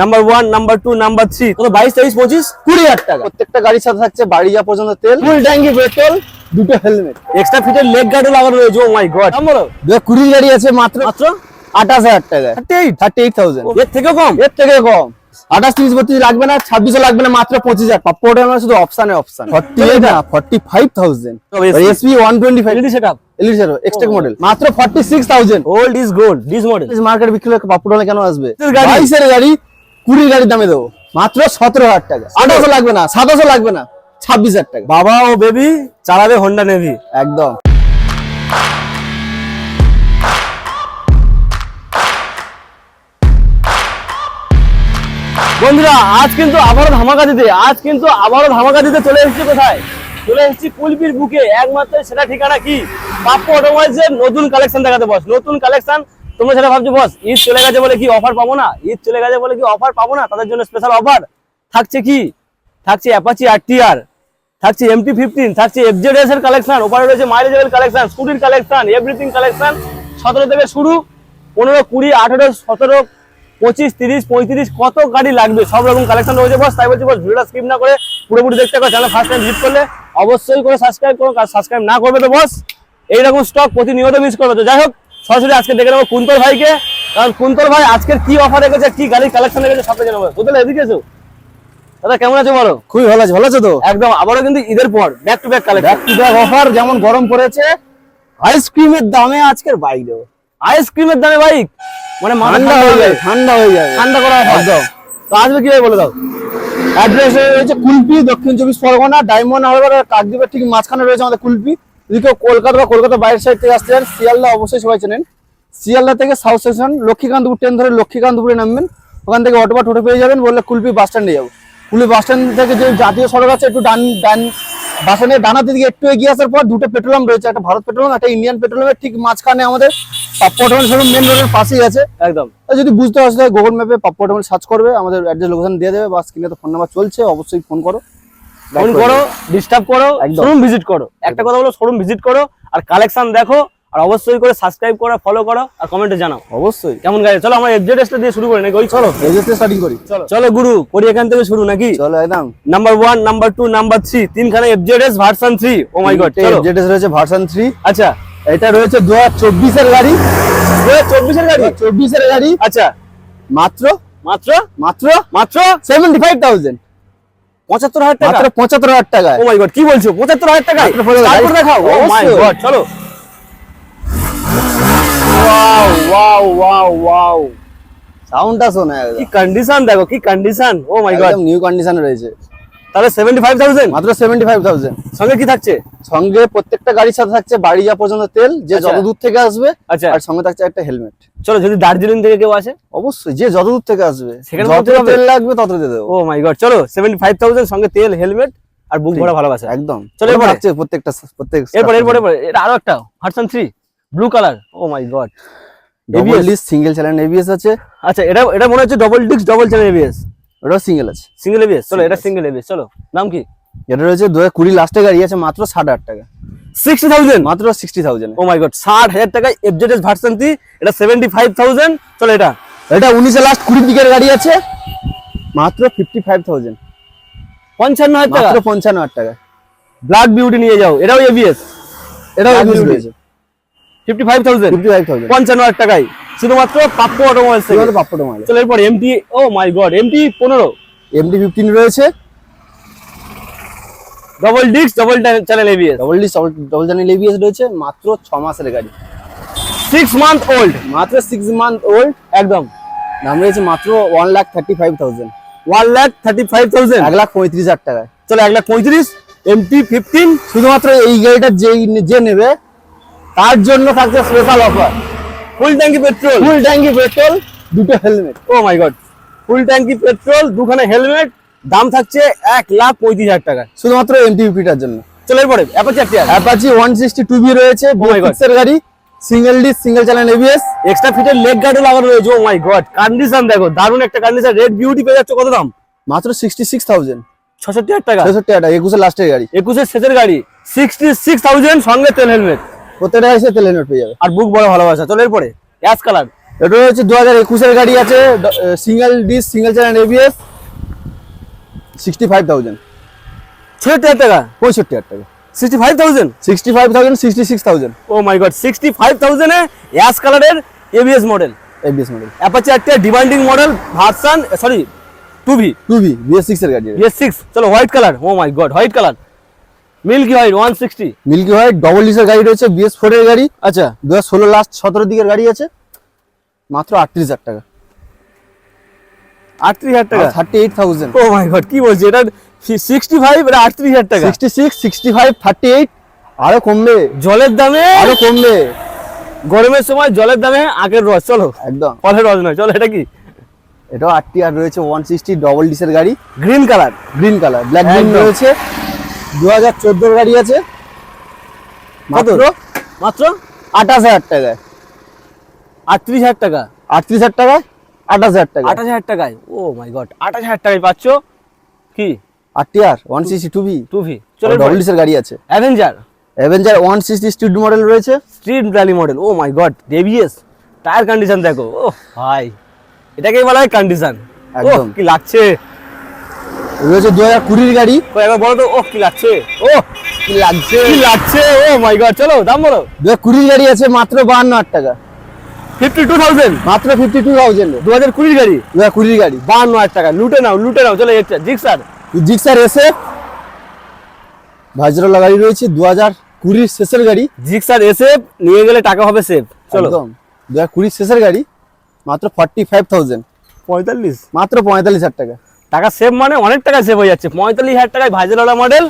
Number one number two number three কত বাইশ তেইশ পঁচিশ কুড়ি হাজার টাকা। প্রত্যেকটা গাড়ির সাথে থাকছে বাড়ি যা পর্যন্ত তেল ফুল ট্যাঙ্কি পেট্রোল দুটো হেলমেট এক্সট্রা ফিটের লেগ গার্ডও লাগানো রয়েছে ও মাই গড নাম্বার দু কুড়ি গাড়ি আছে মাত্র মাত্র? আঠাশ হাজার টাকা thirty eight thirty eight thousand এর থেকেও কম? এর থেকে কম। আঠাশ তিরিশ বত্রিশ লাগবে না ছাব্বিশও লাগবে না মাত্র পঁচিশ হাজার। শুধু অপশানে অপশন ফর্টি এইট না ফর্টি ফাইভ থাউজেন্ড তবে SP one twenty five set up এলিশার Xtec model মাত্র forty six thousand old is gold this model market বিক্রি করে পাপ্পোর্ট কেন আসবে? বাইশের গাড়ি। কুড়ি গাড়ির দামে দেবো। মাত্র সতেরো হাজার টাকা। আঠাশো লাগবে না সাতাশো লাগবে না ছাব্বিশ হাজার টাকা। বাবা ও বেবি চালাবে হোন্ডা নেভি একদম। বন্ধুরা আজ কিন্তু আবারও ধামাকা দিতে আজ কিন্তু আবারও ধামাকা দিতে চলে এসেছি কোথায়? চলে এসেছি কুলপির বুকে। একমাত্র সেটা ঠিকানা কি? নতুন কালেকশন দেখাতে বস। নতুন কালেকশন তোমরা সেটা ভাবছ, বস, ঈদ চলে গেছে বলে কি অফার পাবো না? ঈদ চলে গেছে বলে কি অফার পাবো না? তাদের জন্য স্পেশাল অফার থাকছে কি? থাকছে অ্যাপাচি আর টিআর থাকছে এমটি ফিফটিন থাকছে এফজেডএস এর কালেকশন ওপারে রয়েছে মাইলেজের কালেকশন স্কুটির কালেকশন এভরিথিং কালেকশন সতেরো থেকে শুরু, পনেরো, কুড়ি, আঠেরো, সতেরো, পঁচিশ, তিরিশ, পঁয়ত্রিশ, কত গাড়ি লাগবে, সব রকম কালেকশন রয়েছে, বস। তাই বলছি, বস, ভিডিওটা স্কিপ না করে পুরোপুরি দেখতে হবে চ্যানেল ফার্স্ট টাইম ভিজিট করলে অবশ্যই করে সাবস্ক্রাইব করো সাবস্ক্রাইব না করবে তো, বস। এইরকম স্টক প্রতিনিয়ত মিস করবে তো যাই হোক সরাসরি আজকে দেখে নেব কুন্তল ভাইকে। কারণ কুন্তল ভাই আজকের কি অফার রেখেছে কি গাড়ির কালেকশন রেখেছে সব জানাব তোদের এদিকে এসো। দাদা কেমন আছো বলো? খুবই ভালো আছে ভালো আছে তো? একদম আবারও কিন্তু ঈদের পর back to back collection back to back offer যেমন গরম পড়েছে আইসক্রিমের দামে আজকের বাইক দেবো আইসক্রিমের দামে বাইক মানে ঠান্ডা হয়ে যাবে ঠান্ডা হয়ে যাবে ঠান্ডা করা একদম। তো আসবে কীভাবে বলে দাও? অ্যাড্রেস রয়েছে কুলপি দক্ষিণ চব্বিশ পরগনা ডায়মন্ড হারবার কাকদ্বীপের ঠিক মাঝখানে রয়েছে আমাদের কুলপি। যদি কেউ কলকাতা বা কলকাতা বাইরের সাইড থেকে আসতে চান শিয়ালদা অবশ্যই সবাই চেনেন। শিয়ালদা থেকে সাউথ স্টেশন লক্ষ্মীকান্তপুর ট্রেন ধরে লক্ষ্মীকান্তপুরে নামবেন। ওখান থেকে অটো বা টোটো পেয়ে যাবেন বললে কুলপি বাস স্ট্যান্ডে যাব। কুলপি বাস স্ট্যান্ড থেকে যে জাতীয় সড়ক আছে একটু ডান ডান বাস স্ট্যান্ডের ডানাতে দিকে একটু এগিয়ে আসার পর দুটো পেট্রোলাম রয়েছে একটা ভারত পেট্রোলাম একটা ইন্ডিয়ান পেট্রোলামের ঠিক মাঝখানে আমাদের পটমান শোরুম মেন রোডের পাশেই আছে। একদম। যদি বুঝতে অসুবিধা হয় গুগল ম্যাপে পাপ্পু হোটেল সার্চ করবে আমাদের অ্যাড্রেস লোকেশন দিয়ে দেবে বা স্ক্রিনে তো ফোন নাম্বার চলছে অবশ্যই ফোন করো। ফোন করো ডিস্টার্ব করো একদম। শোরুম ভিজিট করো। একটা কথা বলো শোরুম ভিজিট করো আর কালেকশন দেখো আর অবশ্যই করে সাবস্ক্রাইব করো ফলো করো আর কমেন্টে জানাও। অবশ্যই। কেমন গাড়ি? চলো আমরা এফজেডএসটা দিয়ে শুরু করি নাকি? ওই চলো। রেজিস্ট্রে স্টার্টিং করি। চলো। চলো গুরু করি এখান থেকে শুরু নাকি? চলো একদম। Number one number two number three তিনখানে FZS version three oh my god চলো। যেটা রয়েছে ভার্সন থ্রি আচ্ছা। এটা রয়েছে দু হাজার চব্বিশের গাড়ি। চব্বিশের গাড়ি? চব্বিশের গাড়ি। আচ্ছা। মাত্র? মাত্র? মাত্র? মাত্র? সেভেন্টি ফাইভ থাউজেন্ড পঁচাত্তর হাজার টাকা? মাত্র পঁচাত্তর হাজার টাকা ও মাই গড কি বলছো? পঁচাত্তর হাজার টাকা? দেখাও। ও মাই গড চলো। ওয়াও ওয়াও ওয়াও ওয়াও সাউন্ডটা শোনা কি কন্ডিশন দেখো কি condition oh my god new condition রয়েছে। তাহলে সেভেন্টি ফাইভ থাউজেন্ড মাত্র সেভেন্টি ফাইভ থাউজেন্ড সঙ্গে কি থাকছে? সঙ্গে প্রত্যেকটা গাড়ির সাথে থাকছে বাড়ি যা পর্যন্ত তেল যে আচ্ছা। যত দূর থেকে আসবে আচ্ছা। আর সঙ্গে থাকছে একটা হেলমেট। চলো যদি দার্জিলিং থেকে কেউ আসে? অবশ্যই যে যত দূর থেকে আসবে যত তেল লাগবে তত দিয়ে দেবো। ও মাই গড চলো সেভেন্টি ফাইভ থাউজেন্ড সঙ্গে তেল হেলমেট আর বুক ভরা ভালোবাসা। একদম। চলো এরপরে। থাকছে প্রত্যেকটা প্রত্যেক এরপর এরপর এরপর। আরও একটা version three blue colour oh my god? Disc single channel ABS আছে। আচ্ছা এটা এটা মনে হচ্ছে double disc double channel ABS ওটাও সিঙ্গেল আছে। সিঙ্গেল এবিএস চলো এটা সিঙ্গেল এবিএস চলো। নাম কি? এটা রয়েছে দু হাজার কুড়ি লাস্টে গাড়ি আছে মাত্র ষাট হাজার টাকা। সিক্সটি থাউজেন্ড মাত্র sixty thousand oh my god ষাট হাজার টাকায় এফজেডএস ভার্সন থ্রি এটা সেভেন্টি ফাইভ থাউজেন্ড চলো এটা। এটা উনিশে লাস্ট কুড়ি দিকের গাড়ি আছে মাত্র ফিফটি ফাইভ থাউজেন্ড পঞ্চান্ন হাজার টাকা? পঞ্চান্ন হাজার টাকা। ব্ল্যাক বিউটি নিয়ে যাও এটাও এবিএস এটাও এবিএস Beauty। রয়েছে fifty five thousand. Fifty five thousand. পঞ্চান্ন হাজার টাকায়। শুধুমাত্র পাপ্পু অটোমোবাইলস থেকে। পাপ্পটো মাল চলো এরপর MT oh my god MT পনেরো। এমডি ফিফটিন রয়েছে। Double disc double channel ABS double disc double channel ABS রয়েছে মাত্র ছ মাসের গাড়ি। সিক্স মান্থ ওল্ড মাত্র সিক্স মান্থ ওল্ড একদম। দাম রয়েছে মাত্র one lakh thirty five thousand one lakh thirty five thousand এক লাখ পঁয়ত্রিশ হাজার টাকায়। চলো এক লাখ পঁয়ত্রিশ এমটি ফিফটিন শুধুমাত্র এই গাড়িটা যেই যে নেবে তার জন্য থাকছে স্পেশাল অফার ফুল ট্যাঙ্কি পেট্রোল ফুল ট্যাঙ্কি পেট্রোল দুটো হেলমেট ও মাই গড ফুল ট্যাঙ্কি পেট্রোল দুখানে হেলমেট দাম থাকছে এক লাখ পঁয়ত্রিশ হাজার টাকা শুধুমাত্র এমটি ফিফটিটার জন্য। চলে পরে অ্যাপাচি আর Apache one sixty two B রয়েছে Oh এর গাড়ি single disc single channel ABS extra ফিটের লেগ গার্ডও লাগানো রয়েছে ও মাই গড কন্ডিশন দেখো দারুণ একটা কন্ডিশন রেড বিউটি পেয়ে যাচ্ছে কত দাম? মাত্র সিক্সটি সিক্স থাউজেন্ড ছষট্টি হাজার টাকা। ছেষট্টি টাকা একুশের লাস্টের গাড়ি। একুশের শেষের গাড়ি সিক্সটি সিক্স থাউজেন্ড সঙ্গে তেল হেলমেট প্রত্যেকটা এসে তেল হেলমেট পেয়ে যাবে। আর বুক বড় ভালোবাসা। চলো এরপরে অ্যাশ কালার এটা হচ্ছে দু হাজার একুশের গাড়ি আছে single disc single channel ABS sixty five thousand ছেষট্টি হাজার টাকা? পঁয়ষট্টি হাজার টাকা। Sixty five thousand sixty five thousand sixty six thousand oh my god sixty five থাউজেন্ডে ash কালারের ABS model ABS model Apache একটা demanding model version sorry two V two B BS সিক্সের গাড়ি বিএস সিক্স চলো white colour oh my god white colour milky white one sixty milky white double ডিসের গাড়ি রয়েছে BS ফোরের গাড়ি। আচ্ছা। দু হাজার ষোলো লাস্ট সতেরো দিকের গাড়ি আছে। মাত্র আটত্রিশ হাজার টাকা। আটত্রিশ হাজার টাকা? Thirty eight thousand oh my god কি বলছি? এটা সিক্সটি ফাইভ এটা আটত্রিশ হাজার টাকা? Sixty six sixty five thirty eight আরও কমবে। জলের দামে? আরও কমবে। গরমের সময় জলের দামে আগের রস চলো। একদম। ফলের রস নয় চলো এটা কি? এটাও আটটি আর রয়েছে ওয়ান সিক্সটি ডবল ডিসের গাড়ি। Green colour green colour black green রয়েছে। দু হাজার চোদ্দোর গাড়ি আছে। মাত্র? মাত্র আঠাশ হাজার টাকায়। আটত্রিশ হাজার টাকা। আটত্রিশ হাজার টাকায় আঠাশ হাজার টাকা। আঠাশ হাজার টাকায়। ও মাই গড আঠাশ হাজার টাকায় পাচ্ছ? কি? আটটি আর one sixty two B two V চলো ডবল ডিসের গাড়ি আছে। Avenger Avenger one sixty street model রয়েছে। Street rally model oh my god TVS tyre condition দেখো। ও ভাই। এটাকেই বলা হয় কন্ডিশন একদম। কি লাগছে? রয়েছে দু হাজার কুড়ির গাড়ি। ও একবার বলো তো ও কি লাগছে? ও কি লাগছে? কি লাগছে? ও মাই গড চলো দাম বলো। দু হাজার কুড়ির গাড়ি আছে মাত্র বাহান্ন হাজার টাকা। Fifty two thousand? মাত্র ফিফটি টু থাউজেন্ড। দু হাজার কুড়ির গাড়ি? দু হাজার কুড়ির গাড়ি বাহান্ন হাজার টাকা। লুটে নাও লুটে নাও চলো একটা জিক্সার? জিক্সার এসে ভাইজরোলা গাড়ি রয়েছে দু হাজার কুড়ির শেষের গাড়ি। জিক্সার এসে নিয়ে গেলে টাকা হবে সেভ চলো। দু হাজার কুড়ির শেষের গাড়ি মাত্র ফর্টি ফাইভ থাউজেন্ড পঁয়তাল্লিশ? মাত্র পঁয়তাল্লিশ হাজার টাকা। টাকা সেভ মানে অনেক টাকা সেভ হয়ে যাচ্ছে। পঁয়তাল্লিশ হাজার টাকায় ভাইজেরওয়ালা মডেল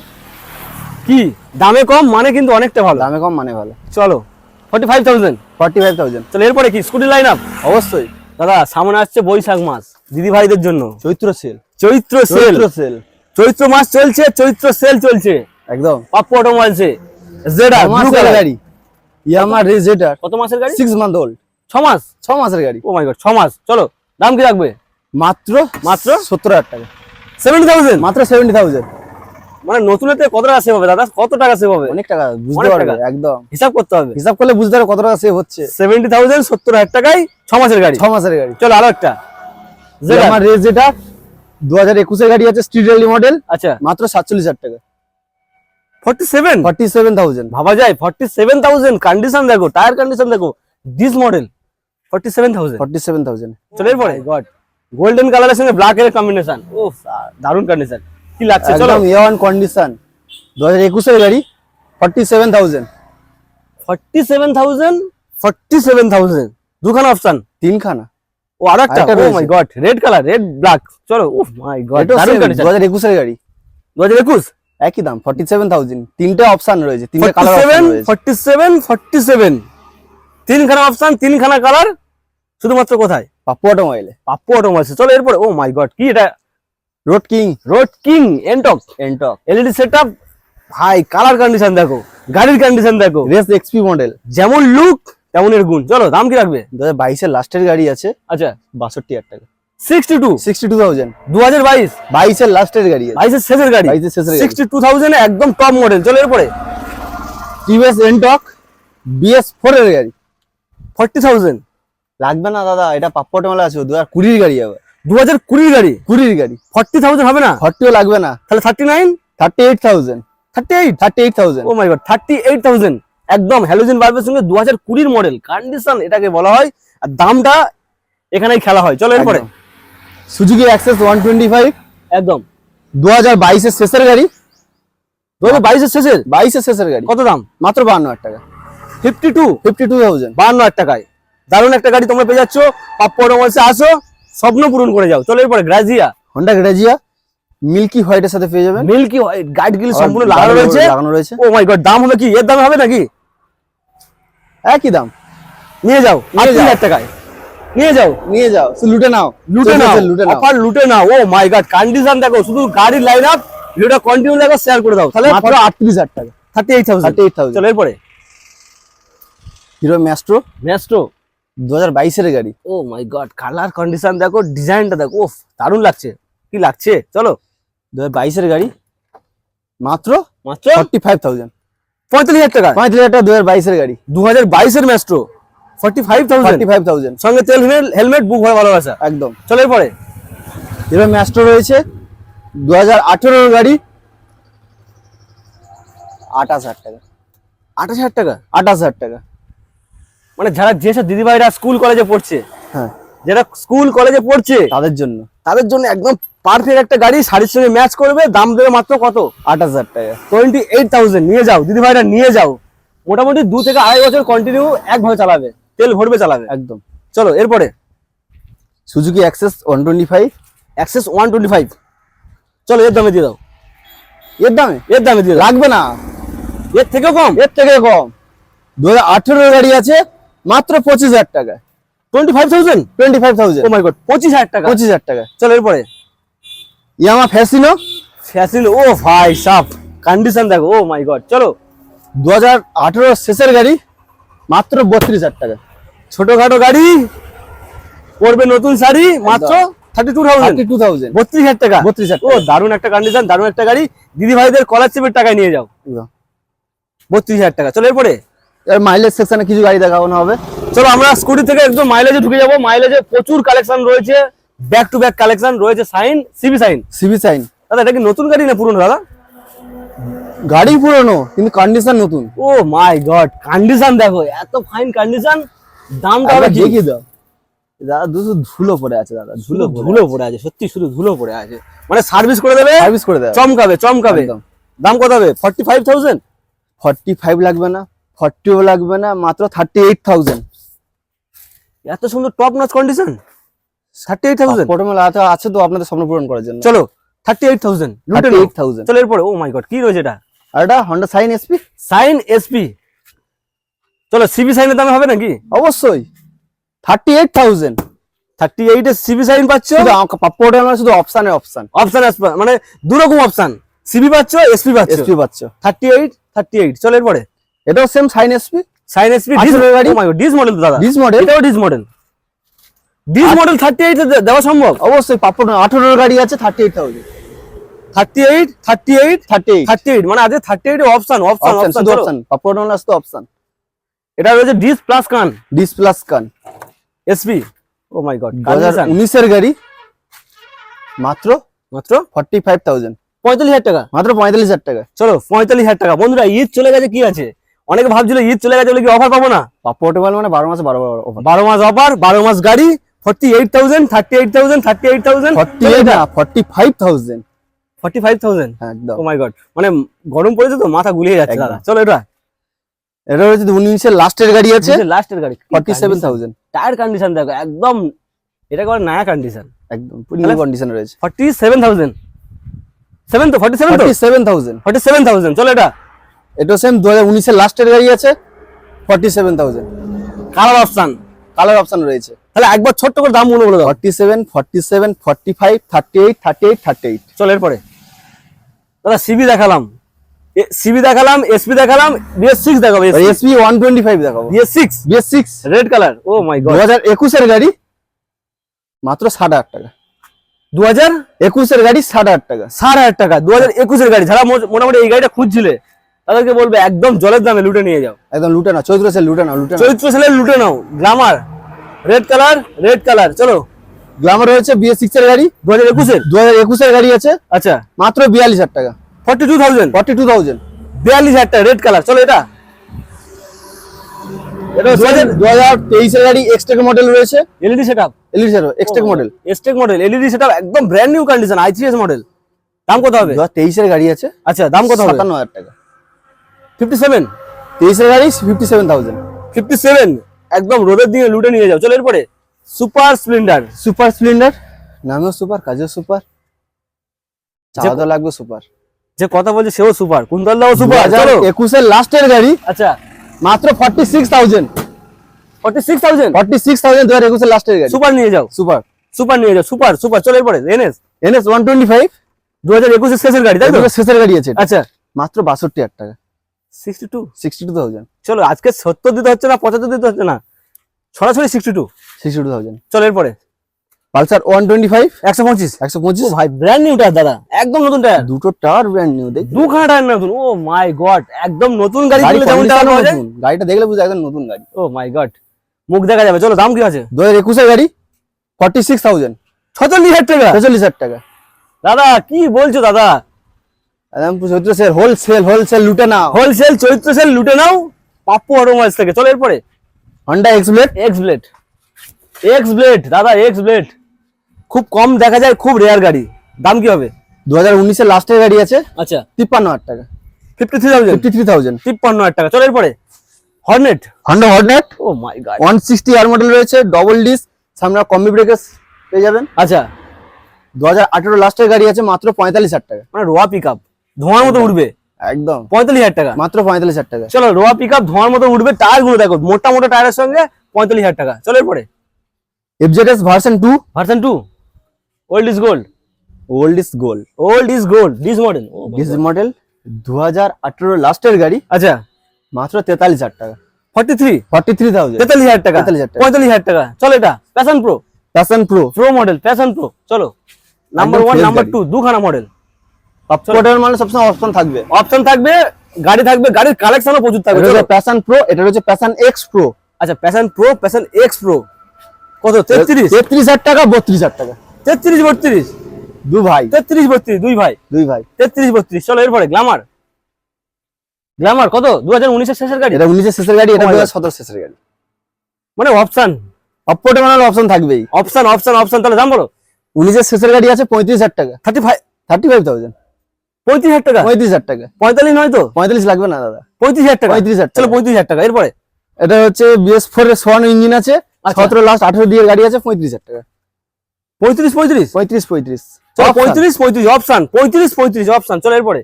কি? দামে কম মানে কিন্তু অনেকটা ভালো। দামে কম মানে ভালো। চলো forty five thousand forty five thousand চলো এরপরে কি? স্কুটি লাইন আপ অবশ্যই। দাদা সামনে আসছে বৈশাখ মাস দিদি ভাইদের জন্য। চৈত্র সেল চৈত্র সেল সেল চৈত্র মাস চলছে চৈত্র সেল চলছে। একদম। পাপ্পু অটোমোবাইলসে জেডার ব্লু কালার গাড়ি। ইয়ামা রেজেটার কত মাসের গাড়ি? সিক্স মান্থ ওল্ড ছ মাস? ছ মাসের গাড়ি। ও মাই গড ছ মাস। চলো দাম কি রাখবে? মাত্র মাত্র? সত্তর হাজার টাকা। সেভেন্টি থাউজেন্ড মাত্র সেভেন্টি থাউজেন্ড মানে নতুনেতে কত টাকা সেভ হবে দাদা? কত টাকা সেভ হবে? অনেক টাকা বুঝতে পারবে একদম। হিসাব করতে হবে। হিসাব করলে বুঝতে পারবে কত টাকা সেভ হচ্ছে। সেভেন্টি থাউজেন্ড সত্তর হাজার টাকায় ছ মাসের গাড়ি। ছ মাসের গাড়ি। চলো আরও একটা। আমার রেজেটার দু হাজার একুশের গাড়ি আছে স্ট্রিট র্যালি মডেল আচ্ছা। মাত্র সাতচল্লিশ হাজার টাকা। Forty seven forty seven thousand ভাবা যায় ফর্টি সেভেন থাউজেন্ড কন্ডিশন দেখো টায়ার কন্ডিশন দেখো this model forty seven thousand forty seven thousand চলো এরপরে গড গোল্ডেন কালারের সঙ্গে ব্ল্যাক এর কম্বিনেশন ও দারুণ কন্ডিশন কি লাগছে চলো। একদম এ ওয়ান কন্ডিশন দু হাজার একুশের গাড়ি forty seven thousand forty seven thousand forty seven thousand দুখানা অপশন তিনখানা। ও আরেকটা? ও my god red colour red black চলো ও মাই গড এটাও দারুণ দু কন্ডিশন হাজার একুশের গাড়ি দু হাজার একুশ? একই দাম ফর্টি সেভেন থাউজেন্ড তিনটে অপশন রয়েছে তিনটে কালার সেভেন রয়েছে। ফর্টি সেভেন ফর্টি সেভেন তিনখানা অপশন তিনখানা কালার শুধুমাত্র কোথায়? পাপ্পু অটোমোবাইলে। পাপ্পু অটোমোবাইলস চলো এরপরে ও মাই গড কি এটা? রোড কিং রোড কিং এনটক এন্টক এলইডি সেটআপ ভাই কালার কন্ডিশন দেখো গাড়ির কন্ডিশন দেখো। রেস এক্সপি মডেল যেমন লুক তেমন এর গুণ। চলো দাম কি রাখবে? দু হাজার বাইশের লাস্টের গাড়ি আছে। আচ্ছা। বাষট্টি হাজার টাকা। Sixty two sixty two thousand দু হাজার বাইশ। বাইশের লাস্টের গাড়ি বাইশের শেষের গাড়ি। বাইশের শেষের সিক্সটি টু থাউজেন্ড একদম টপ মডেল চলো এরপরে। টিভিএস এন্টক বিএস ফোর এর গাড়ি। ফর্টি থাউজেন্ড লাগবে না দাদা এটা পাপ্পু মেলা আছে দু হাজার কুড়ির গাড়ি আবার দু হাজার কুড়ির গাড়ি? কুড়ির গাড়ি। ফর্টি থাউজেন্ড হবে না? ফর্টিও লাগবে না। তাহলে thirty nine thirty eight thousand thirty eight thirty eight thousand oh my god thirty eight thousand একদম হ্যালোজেন বাল্বের সঙ্গে দু হাজার কুড়ির মডেল কন্ডিশন এটাকে বলা হয় আর দামটা এখানেই খেলা হয়। চলো এরপরে। Suzuki Access one twenty five একদম। দু হাজার বাইশের শেষের গাড়ি। দু হাজার বাইশের শেষের? বাইশের শেষের গাড়ি। কত দাম? মাত্র বাহান্ন হাজার টাকা। Fifty two fifty two thousand বাহান্ন হাজার টাকায়। দারুণ একটা গাড়ি তোমরা পেয়ে যাচ্ছ। পাপ্পু আসো স্বপ্ন পূরণ করে যাও। চলো এরপরে গ্রাজিয়া হন্ডা গ্রেজিয়া মিল্কি হোয়াইটের সাথে পেয়ে যাবেন। মিল্কি হোয়াইট গাইড গিল সম্পূর্ণ লাগানো রয়েছে। লাগানো রয়েছে। ও মাই গড দাম হবে কি? এর দাম হবে নাকি? একই দাম। নিয়ে যাও যাও। হাজার টাকায়। নিয়ে যাও। নিয়ে যাও। লুটে নাও। লুটে নাও। লুটে নাও। অফার লুটে নাও। ও মাই গড কন্ডিশন দেখো শুধু গাড়ির লাইন আপ ভিডিওটা কন্টিনিউ দেখো শেয়ার করে দাও। তাহলে মাত্র আটত্রিশ হাজার টাকা। Thirty eight thousand thirty eight thousand চলো এরপরে। হিরো ম্যাস্ট্রো ম্যাস্ট্রো দু হাজার বাইশের গাড়ি। Oh my god colour condition দেখো ডিজাইনটা দেখো ওফ দারুণ লাগছে। কি লাগছে? চলো দু হাজার বাইশের গাড়ি। মাত্র মাত্র? ফর্টি ফাইভ থাউজেন্ড পঁয়তাল্লিশ হাজার টাকা। পঁয়ত্রিশ হাজার টাকা দু হাজার বাইশের গাড়ি। দু হাজার বাইশের Maestro forty five thousand thirty five thousand সঙ্গে তেল হেলমেট বুক হওয়া ভালোবাসা। একদম। চলো এরপরে। হিরো ম্যাস্ট্রো রয়েছে দু হাজার আঠেরোর গাড়ি। আঠাশ হাজার টাকা। আঠাশ হাজার টাকা? আঠাশ হাজার টাকা। মানে যারা যেসব দিদিভাইরা স্কুল কলেজে পড়ছে হ্যাঁ। যারা স্কুল কলেজে পড়ছে তাদের জন্য। তাদের জন্য একদম পারফেক্ট একটা গাড়ি শাড়ির সঙ্গে ম্যাচ করবে দাম দেবে মাত্র কত? আঠাশ হাজার টাকা। টোয়েন্টি এইট থাউজেন্ড নিয়ে যাও দিদিভাইরা নিয়ে যাও। মোটামুটি দু থেকে আড়াই বছর কন্টিনিউ একভাবে চালাবে তেল ভরবে চালাবে। একদম। চলো এরপরে। Suzuki Access one twenty five Access one twenty five চলো এর দামে দিয়ে দাও। এর দামে? এর দামে দিয়ে লাগবে না। এর থেকে কম? এর থেকে কম। দু হাজার আঠেরোর গাড়ি আছে মাত্র পঁচিশ হাজার টাকা twenty five thousand twenty five thousand oh my God পঁচিশ হাজার টাকা? পঁচিশ হাজার টাকা। চলো এরপরে। ইয়ামা ফ্যাসিনো? ফ্যাসিল ও ভাই সাপ কন্ডিশন দেখো ও মাই গড চলো। দু হাজার শেষের গাড়ি মাত্র বত্রিশ হাজার টাকা। ছোটখাটো গাড়ি পড়বে নতুন শাড়ি মাত্র thirty two thousand two thousand বত্রিশ হাজার টাকা। 32,000 ও দারুণ একটা কন্ডিশন দারুণ একটা গাড়ি। দিদি ভাইদের স্কলারশিপের টাকায় নিয়ে যাও। বত্রিশ হাজার টাকা। চলো এরপরে। এর মাইলেজ সেকশনে কিছু গাড়ি দেখানো হবে। চলো আমরা স্কুটি থেকে একদম মাইলেজে ঢুকে যাব। মাইলেজে প্রচুর কালেকশন রয়েছে। ব্যাক টু ব্যাক কালেকশন রয়েছে। Shine CB Shine CB Shine দাদা এটা কি নতুন গাড়ি না পুরনো দাদা? গাড়ি পুরনো কিন্তু কন্ডিশন নতুন। ও মাই গড কন্ডিশন দেখো এত ফাইন কন্ডিশন দামটা হবে কি? দেখিয়ে দাও। দাদা দুশো ধুলো পড়ে আছে দাদা ধুলো ধুলো পড়ে আছে। সত্যি শুধু ধুলো পড়ে আছে। মানে সার্ভিস করে দেবে? সার্ভিস করে দেবে। চমকাবে চমকাবে। একদম। দাম কত হবে? Forty five thousand forty five লাগবে না। ফর্টিও লাগবে না মাত্র থার্টি এইট থাউজেন্ড এত সুন্দর top notch condition thirty eight thousand ফটোমেল আছে তো আপনাদের স্বপ্ন পূরণ করার জন্য। চলো thirty eight thousand thirty eight thousand চলো এরপরে ও মাই গড কি রয়েছে এটা? আর এটা Honda Shine SP Shine SP চলো সিবি সাইনের দামে হবে নাকি? অবশ্যই। Thirty eight thousand thirty eight এর সিবি সাইন পাচ্ছ পাপ্পা হোটেল শুধু অপশানে অপশান অপশন মানে দু রকম অপশন সিবি পাচ্ছ এসপি পাচ্ছ? এসপি পাচ্ছ। থার্টি এইট থার্টি এইট চলো এরপরে। এটাও same Shine SP Shine SP disc গাড়ি। ডিস মডেল দাদা। ডিস মডেল এটাও disc model disc model thirty eight দেওয়া সম্ভব? অবশ্যই পাপ্পা আঠারোর গাড়ি আছে thirty eight thousand thirty eight thirty eight thirty eight thirty eight মানে eight thirty eight option option option option hotel আসতো অপশন এটা রয়েছে ডিস প্লাস কান ডিস প্লাস কান এসপি ও মাই গড উনিশের গাড়ি। মাত্র মাত্র? ফর্টি ফাইভ থাউজেন্ড পঁয়তাল্লিশ হাজার টাকা। মাত্র পঁয়তাল্লিশ হাজার টাকা। চলো পঁয়তাল্লিশ হাজার টাকা। বন্ধুরা ঈদ চলে গেছে কি আছে? অনেকে ভাবছিল ঈদ চলে গেছে বলে কি অফার পাবো না? হোটেল মানে বারো মাসে বারো বারো মাস অফার বারো মাস গাড়ি forty eight thousand thirty eight thousand thirty eight thousand forty eight না forty five thousand forty five thousand একদম। ও মাই গড মানে গরম পড়েছে তো মাথা গুলিয়ে যাচ্ছে দাদা। চলো এটা এটা হচ্ছে উনিশের লাস্টের গাড়ি আছে। লাস্টের গাড়ি। Forty seven thousand tyre condition দেখো একদম এটা করে নয়া কন্ডিশন একদম নিউ কন্ডিশন রয়েছে। ফর্টি সেভেন থাউজেন্ড সেভেন তো forty seven forty seven thousand forty seven thousand চলো এটা এটা সেম দু হাজার উনিশের লাস্টের গাড়ি আছে forty seven thousand colour option colour option রয়েছে। তাহলে একবার ছোট্ট করে দাম বলে দাও। Forty seven forty seven forty five thirty eight thirty eight thirty eight চলো এরপরে। দাদা সিবি দেখালাম। সিবি দেখালাম এসপি দেখালাম বিএস সিক্স দেখাবো এসপি ওয়ান টোয়েন্টি ফাইভ দেখাবো। BS six BS six red colour oh my দু হাজার একুশের গাড়ি মাত্র ষাট হাজার টাকা। দু হাজার একুশের গাড়ি ষাট হাজার টাকা। ষাট হাজার টাকা। দু হাজার একুশের গাড়ি যারা মোটামুটি এই গাড়িটা খুঁজছিলে তাদেরকে বলবে একদম জলের দামে লুটে নিয়ে যাও। একদম লুটে না চৈত্র সেল লুটে না লুটে চরিত্র ছেলে লুটে নাও। Glamour red colour red colour চলো। গ্লামার রয়েছে বিএস সিক্স এর গাড়ি। দু হাজার একুশের? দু হাজার একুশের গাড়ি আছে। আচ্ছা। মাত্র বিয়াল্লিশ হাজার টাকা। Forty two thousand forty two thousand বিয়াল্লিশ হাজার টাকা রেড কালার চলো এটা। এটা দু হাজার তেইশের গাড়ি এক্সটেক মডেল রয়েছে। LED set up এলিশ Xtec model model LED set up একদম brand new condition ICS model দাম কত হবে? দু হাজার তেইশের গাড়ি আছে। আচ্ছা দাম কত হবে? সাতান্ন হাজার টাকা। Fifty seven? তেইশের গাড়ি fifty seven thousand. Fifty seven? একদম রোদের দিকে লুটে নিয়ে যাও। চলো এরপরে। Super Splendor. Super Splendor? নামেও সুপার কাজেও সুপার। চাওয়া লাগবে সুপার। যে কথা বলছে সেও সুপার। কুন্তলদাও সুপার। চলো। একুশের লাস্টের গাড়ি। আচ্ছা। মাত্র forty six thousand. Forty six thousand? Forty six thousand দু হাজার একুশের লাস্টের গাড়ি। সুপার নিয়ে যাও। সুপার। সুপার নিয়ে যাও। Super super. চলো এরপরে। NS? NS one twenty five. দু হাজার একুশের শেষের গাড়ি তাই তো? শেষের গাড়ি আছে আচ্ছা। মাত্র বাষট্টি হাজার টাকা। Sixty two? Sixty two thousand. চলো আজকে সত্তর দিতে হচ্ছে না পঁচাত্তর দিতে হচ্ছে না? সরাসরি sixty two? Sixty two thousand. চলো এরপরে। Pulsar one twenty five? একশো পঁচিশ। একশো পঁচিশ? ভাই ব্র্যান্ড নিউ টায়ার দাদা। একদম নতুন টায়ার দুটো টাওয়ার ব্র্যান্ড নিউ দেখ দুখানা টায়ার নতুন। ও মাই গড একদম নতুন গাড়ি কিনলে যেমন টায়ার নতুন। গাড়িটা দেখলে বুঝা একদম নতুন গাড়ি। ও মাই গড মুখ দেখা যাবে। চলো দাম কি আছে? দু হাজার একুশের গাড়ি ফর্টি সিক্স থাউজেন্ড ছচল্লিশ হাজার টাকা। ছেচল্লিশ হাজার টাকা। দাদা কি বলছো দাদা? চৈত্র সেল হোলসেল হোলসেল লুটে নাও। হোলসেল চৈত্র সেল লুটে নাও। পাপ্পু অটোমোবাইলস থেকে। চলো এরপরে। Honda X Blade X Blade X Blade দাদা এক্স ব্লেড খুব কম দেখা যায় খুব রেয়ার গাড়ি। দাম কি হবে? দু হাজার উনিশের লাস্টের গাড়ি আছে। আচ্ছা। তিপ্পান্ন হাজার টাকা। Fifty three thousand fifty three thousand তিপ্পান্ন হাজার টাকা। চলো এরপরে। Hornet Honda Hornet oh my god one sixty R model রয়েছে ডবল ডিস সামনে কম্বি ব্রেকার পেয়ে যাবেন। আচ্ছা। দু হাজার আঠেরো লাস্টের গাড়ি আছে মাত্র পঁয়তাল্লিশ হাজার টাকা। মানে রোয়া পিক আপ ধোঁয়ার মতো উঠবে? একদম। পঁয়তাল্লিশ হাজার টাকা। মাত্র পঁয়তাল্লিশ হাজার টাকা। চলো রোয়া পিক আপ ধোঁয়ার মতো উঠবে টায়ারগুলো দেখো মোটা মোটা টায়ারের সঙ্গে পঁয়তাল্লিশ হাজার টাকা। চলো এরপরে। FZS version two version two old is gold old is gold old is gold disc model disc model দু হাজার আঠেরো লাস্টের গাড়ি। আচ্ছা। মাত্র তেতাল্লিশ হাজার টাকা। Forty three forty three thousand তেতাল্লিশ হাজার টাকা। 43,000 টাকা। পঁয়তাল্লিশ হাজার টাকা। চলো এটা Passion Pro Passion Pro Pro model Passion Pro চলো। নাম্বার ওয়ান নাম্বার টু দুখানা মডেল সফটওয়্যার মানে সবসময় অপশন থাকবে। অপশন থাকবে গাড়ি থাকবে গাড়ির কালেকশনও প্রচুর থাকবে। এটা প্যাশন প্রো এটা হচ্ছে প্যাশন এক্স প্রো আচ্ছা Passion Pro Passion X Pro কত? তেত্রিশ? তেত্রিশ হাজার টাকা বত্রিশ হাজার টাকা। তেত্রিশ বত্রিশ? দু ভাই। তেত্রিশ বত্রিশ দুই ভাই। দুই ভাই। তেত্রিশ বত্রিশ। চলো এরপরে গ্লামার গ্লামার কত? দু হাজার উনিশের শেষের গাড়ি? এটা উনিশের শেষের গাড়ি এটা Oh my দু God. হাজার সতেরো শেষের গাড়ি। মানে অপশন অপোটে মানে অপশন থাকবেই। অপশন অপশন অপশন তাহলে দাম বলো। উনিশের শেষের গাড়ি আছে পঁয়ত্রিশ হাজার টাকা। Thirty five thirty five thousand পঁয়ত্রিশ হাজার টাকা? পঁয়ত্রিশ হাজার টাকা। পঁয়তাল্লিশ নয় তো? পঁয়তাল্লিশ লাগবে না দাদা। পঁয়ত্রিশ হাজার টাকা? পঁয়ত্রিশ হাজার চলো পঁয়ত্রিশ হাজার টাকা। এরপরে? এটা হচ্ছে বিএস ফোর এর সোয়ান ইঞ্জিন আছে আচ্ছা। সতেরো লাস্ট আঠেরো দিয়ে গাড়ি আছে পঁয়ত্রিশ হাজার টাকা। পঁয়ত্রিশ পঁয়ত্রিশ? পঁয়ত্রিশ পঁয়ত্রিশ। চলো পঁয়ত্রিশ পঁয়ত্রিশ অপশন পঁয়ত্রিশ পঁয়ত্রিশ অপশন চলো এরপরে।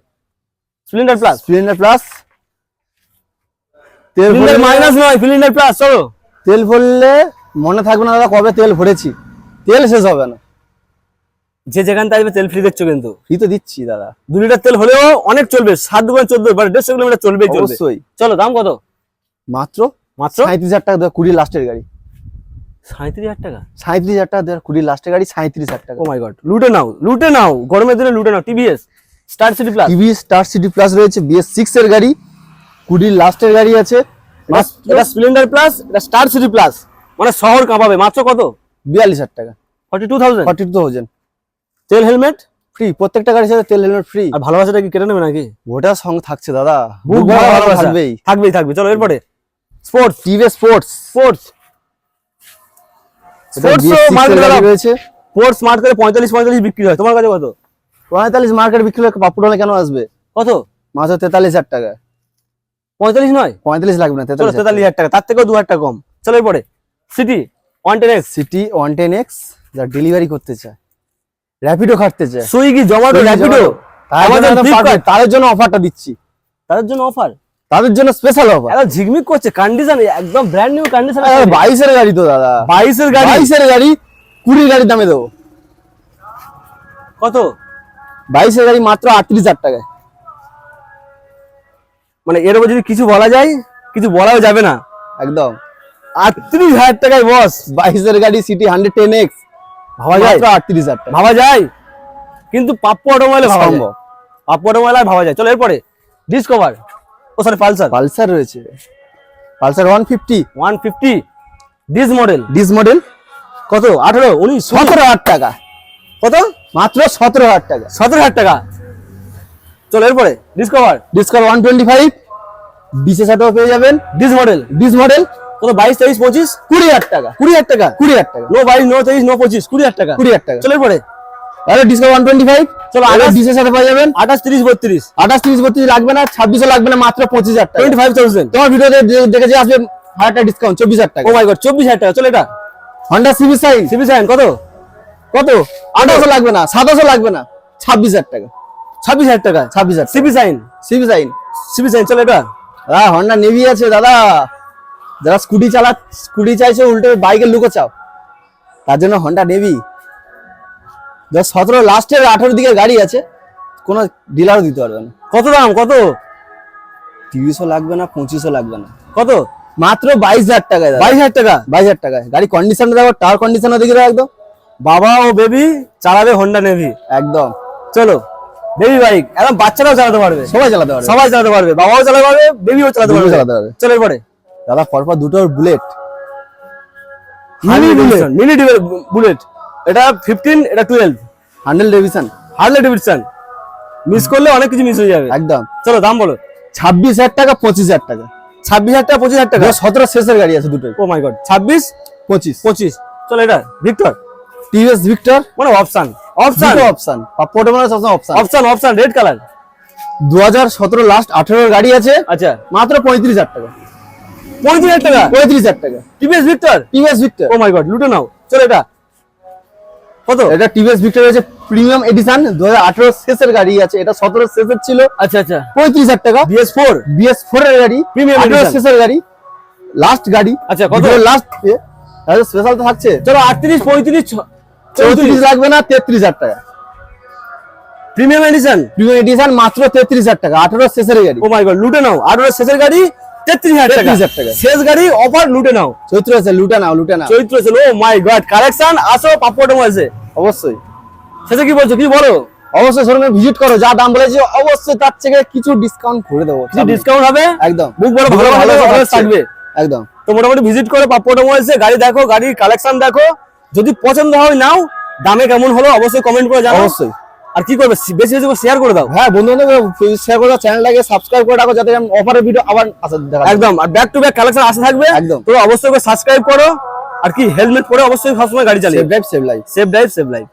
স্প্লেন্ডার প্লাস স্প্লেন্ডার প্লাস তেল মাইনাস নয় স্প্লেন্ডার প্লাস চলো। তেল ভরলে মনে থাকবে না দাদা কবে তেল ভরেছি। তেল শেষ হবে না। যে যেখান থেকে আসবে তেল ফ্রি দেখছ কিন্তু। ফ্রি তো দিচ্ছি দাদা। দু লিটার তেল হলেও অনেক চলবে সাত দুগুণ চোদ্দ মানে দেড়শো কিলোমিটার চলবে। অবশ্যই। চলো দাম কত? মাত্র? মাত্র? সাঁত্রিশ হাজার টাকা কুড়ি লাস্টের গাড়ি। সাঁত্রিশ হাজার টাকা? সাঁত্রিশ হাজার টাকা দেওয়ার কুড়ি লাস্টের গাড়ি সাঁত্রিশ হাজার টাকা। ও মাই গড লুটে নাও লুটে নাও গরমের দিনে লুটে নাও TVS Star City plus Star City plus রয়েছে বিএস সিক্স এর গাড়ি কুড়ি লাস্টের গাড়ি আছে। এটা স্প্লেন্ডার প্লাস এটা স্টার সিটি প্লাস মানে শহর কাঁপাবে। মাত্র কত? বিয়াল্লিশ হাজার টাকা। Forty two thousand forty two thousand তেল হেলমেট? ফ্রি প্রত্যেকটা গাড়ির সাথে তেল হেলমেট ফ্রি আর ভালোবাসাটা কি কেটে নেবে নাকি? ওটা সঙ্গে থাকছে দাদা। বুক ভালোবাসা। থাকবেই থাকবেই। থাকবে চলো এরপরে। Sports TV sports sports sports market করে পঁয়তাল্লিশ পঁয়তাল্লিশ বিক্রি হয়। তোমার কাছে কত? পঁয়তাল্লিশ মার্কেট বিক্রি হলে কেন আসবে? কত? মাত্র তেতাল্লিশ হাজার টাকা। পঁয়তাল্লিশ নয়? পঁয়তাল্লিশ লাগবে না তেতাল্লিশ তেতাল্লিশ হাজার টাকা। তার থেকেও দু হাজার টাকা কম। চলো এরপরে। City one ten X City one ten X যা ডেলিভারি করতে চায়। র্যাপিডো খাটতে চায় সুইগি জোম্যাটো র্যাপিডো তাদের জন্য ফ্লিপকার্ট তাদের জন্য অফারটা দিচ্ছি। তাদের জন্য অফার তাদের জন্য স্পেশাল অফার একদম ঝিকমিক করছে কন্ডিশন একদম ব্র্যান্ড নিউ কন্ডিশন বাইশের গাড়ি তো দাদা। বাইশের গাড়ি? বাইশের গাড়ি কুড়ির গাড়ির দামে দেবো। কত? বাইশের গাড়ি মাত্র আটত্রিশ হাজার টাকায়। মানে এর উপর যদি কিছু বলা যায় কিছু বলাও যাবে না। একদম। আটত্রিশ হাজার টাকায় বস। বাইশের গাড়ি সিটি হান্ড্রেড টেন এক্স ভাবা যায়। আটত্রিশ হাজার ভাবা যায়। কিন্তু পাপ্পু অটোমোবাইলে ভাবা সম্ভব। পাপ্পু অটোমোবাইলে ভাবা যায়। চলো এরপরে ডিসকভার ও সরি পালসার পালসার রয়েছে। Pulsar one fifty one fifty disc model disc model কত? আঠারো উনিশ সতেরো হাজার টাকা। কত? মাত্র সতেরো হাজার টাকা। সতেরো হাজার টাকা। চলো এরপরে Discover Discover one twenty five সাথেও পেয়ে যাবেন। ডিস মডেল ডিস মডেল কত বাইশ তেইশ পঁচিশ কুড়ি হাজার টাকা। কুড়ি হাজার টাকা? কুড়ি হাজার টাকা। নো বাইশ নো তেইশ নো পঁচিশ কুড়ি হাজার টাকা। কুড়ি হাজার টাকা। চলো এরপরে তাহলে ডিসকার ওয়ান টোয়েন্টি ফাইভ চলো, চলো ডিসের সাথে পেয়ে যাবেন। আঠাশ তিরিশ বত্রিশ। আঠাশ তিরিশ বত্রিশ লাগবে না ছাব্বিশও লাগবে না মাত্র পঁচিশ হাজার টাকা। টোয়েন্টি ফাইভ থাউজেন্ড তোমার ভিডিওতে যে- আসবে হাজার ডিসকাউন্ট চব্বিশ হাজার টাকা। ও মাই গড চব্বিশ হাজার টাকা চলো এটা। Honda CB Shine CB Shine কত? কত? আঠাশও লাগবে না সাতাশও লাগবে না ছাব্বিশ হাজার টাকা। ছাব্বিশ হাজার টাকা? ছাব্বিশ হাজার CB Shine CB Shine CB Shine চলো এটা। হন্ডা নেভি আছে দাদা। যারা স্কুটি চালা স্কুটি চাইছে উল্টে বাইকের লুকো চাও তার জন্য হন্ডা নেবি দু সতেরো লাস্টের আঠারো দিকে গাড়ি আছে কোনো ডিলারও দিতে পারবে না। কত দাম? কত? তিরিশও লাগবে না পঁচিশও লাগবে না। কত? মাত্র বাইশ হাজার টাকায় বাইশ হাজার টাকা? বাইশ হাজার টাকায়। গাড়ি কন্ডিশন দেখো টায়ার কন্ডিশনও দেখে দাও একদম। বাবা ও বেবি চালাবে হন্ডা নেভি একদম। চলো বেবি বাইক একদম বাচ্চারাও চালাতে পারবে। সবাই চালাতে পারবে। সবাই চালাতে পারবে বাবাও চালাতে পারবে বেবিও চালাতে পারবে। চালাতে পারবে। চলো এরপরে দাদা পরপর দুটো bullet mini bullet mini bullet এটা ফিফটিন এটা twelve handle Davidson Harley Davidson miss করলে অনেক কিছু মিস হয়ে যাবে। একদম। চলো দাম বলো। ছাব্বিশ হাজার টাকা পঁচিশ হাজার টাকা। ছাব্বিশ হাজার টাকা পঁচিশ হাজার টাকা? সতেরো শেষের গাড়ি আছে দুটোই। ও মাই গড ছাব্বিশ? পঁচিশ। পঁচিশ। চলো এটা ভিক্টর টিভিএস ভিক্টর মানে অপশন অপশন দুটো অপশন পাপ্পোটা মানে সবসময় option option option red colour দু হাজার সতেরো লাস্ট আঠেরোর গাড়ি আছে। আচ্ছা। মাত্র পঁয়ত্রিশ হাজার টাকা। পঁয়ত্রিশ হাজার টাকা। পঁয়ত্রিশ হাজার টাকা। TVS Victor TVS Victor oh my God লুটে নাও। চলো এটা। কত? এটা টিভিএস ভিক্টর হচ্ছে প্রিমিয়াম এডিশন দু হাজার আঠেরো শেষের গাড়ি আছে। এটা সতেরো শেষের ছিল। আচ্ছা আচ্ছা। পঁয়ত্রিশ হাজার টাকা। বিএস ফোর বিএস ফোর এর গাড়ি। আঠেরো edition। শেষের গাড়ি। লাস্ট গাড়ি। আচ্ছা, কত? লাস্ট স্পেশাল তো থাকছে। চলো আটত্রিশ পঁয়ত্রিশ চৌত্রিশ লাগবে না তেত্রিশ হাজার টাকা। প্রিমিয়াম এডিশন প্রিমিয়াম এডিশন মাত্র তেত্রিশ হাজার টাকা আঠেরো শেষের গাড়ি। ও মাই গড লুটে নাও। আর ওর শেষের গাড়ি তেত্রিশ হাজার টাকা। শেষ গাড়ি অফার লুটে নাও। চৈত্র আছে লুটে নাও লুটে নাও। চৈত্র ছিল ও মাই গড কালেকশন আসো পাপড় আছে অবশ্যই। শেষে কি বলছো কি বলো? অবশ্যই শোরুমে ভিজিট করো যা দাম বলেছি অবশ্যই তার থেকে কিছু ডিসকাউন্ট করে দেবো। কিছু ডিসকাউন্ট হবে? একদম। বুক বড় ভালো ভালো থাকবে। একদম। তো মোটামুটি ভিজিট করে পাপ্পু অটোমোবাইলসে গাড়ি দেখো গাড়ির কালেকশন দেখো। যদি পছন্দ হয় নাও। দামে কেমন হলো অবশ্যই কমেন্ট করে জানাও। অবশ্যই। আর কি করবে? বেশি বেশি করে শেয়ার করে দাও। হ্যাঁ বন্ধু বান্ধব শেয়ার করে দাও চ্যানেলটাকে সাবস্ক্রাইব করে রাখো যাতে অফারের ভিডিও আবার আসা দেখা একদম আর ব্যাক টু ব্যাক কালেকশন আসা থাকবে। একদম। তো অবশ্যই সাবস্ক্রাইব করো। আর কি হেলমেট পরে অবশ্যই সবসময় গাড়ি চালিয়ে। Save drive save life save drive save life